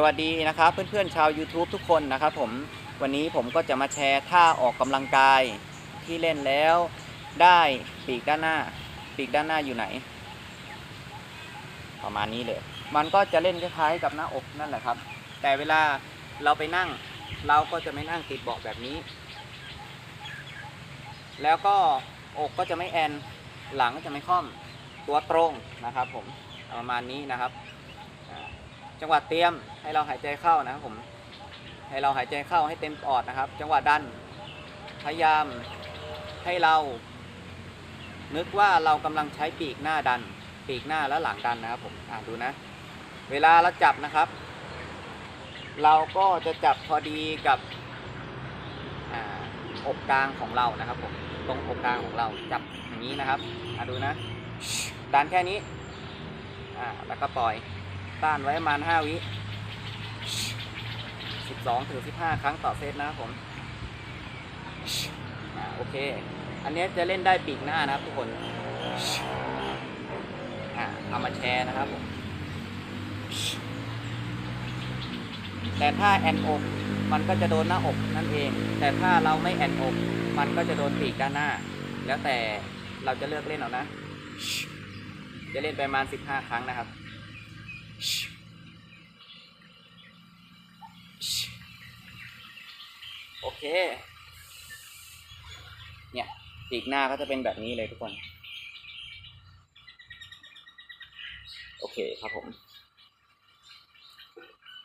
สวัสดีนะครับเพื่อนๆชาว YouTube ทุกคนนะครับผมวันนี้ผมก็จะมาแชร์ท่าออกกำลังกายที่เล่นแล้วได้ปีกด้านหน้า ปีกด้านหน้าอยู่ไหน ประมาณนี้เลย มันก็จะเล่นคล้ายๆกับหน้าอกนั่นแหละครับ แต่เวลาเราไปนั่ง เราก็จะไม่นั่งติดเบาะแบบนี้ แล้วก็อกก็จะไม่แอนหลังก็จะไม่ค่อมตัวตรงนะครับผมประมาณนี้นะครับ จังหวะเตรียมให้เราหายใจเข้านะครับผม ให้เราหายใจเข้าให้เต็มปอดนะครับ จังหวะดัน พยายามให้เรา นึกว่าเรากำลังใช้ปีกหน้าดัน ปีกหน้าและหลังดันนะครับผมอ่าดูนะ เวลาเราจับนะครับ เราก็จะจับพอดีกับอ่าอกกลางของเรานะครับผมตรงอกกลางของเราจับอย่างนี้นะครับอ่าดูนะ ดันแค่นี้อ่าแล้วก็ปล่อย ต้านไว้ประมาณ5วิ12ถึง15ครั้งต่อเซตนะครับผมอ่าโอเค อันนี้จะเล่นได้ปีกหน้านะครับทุกคนอ่าเอามาแชร์นะครับผมแต่ถ้าแอนอกมันก็จะโดนหน้าอกนั่นเอง แต่ถ้าเราไม่แอนอก มันก็จะโดนปีกด้านหน้า แล้วแต่เราจะเลือกเล่นเอานะ จะเล่นไปประมาณ 15 ครั้งนะครับ โอ เค เนี่ยปีกหน้าก็จะเป็นแบบนี้เลยทุกคน โอเคครับผม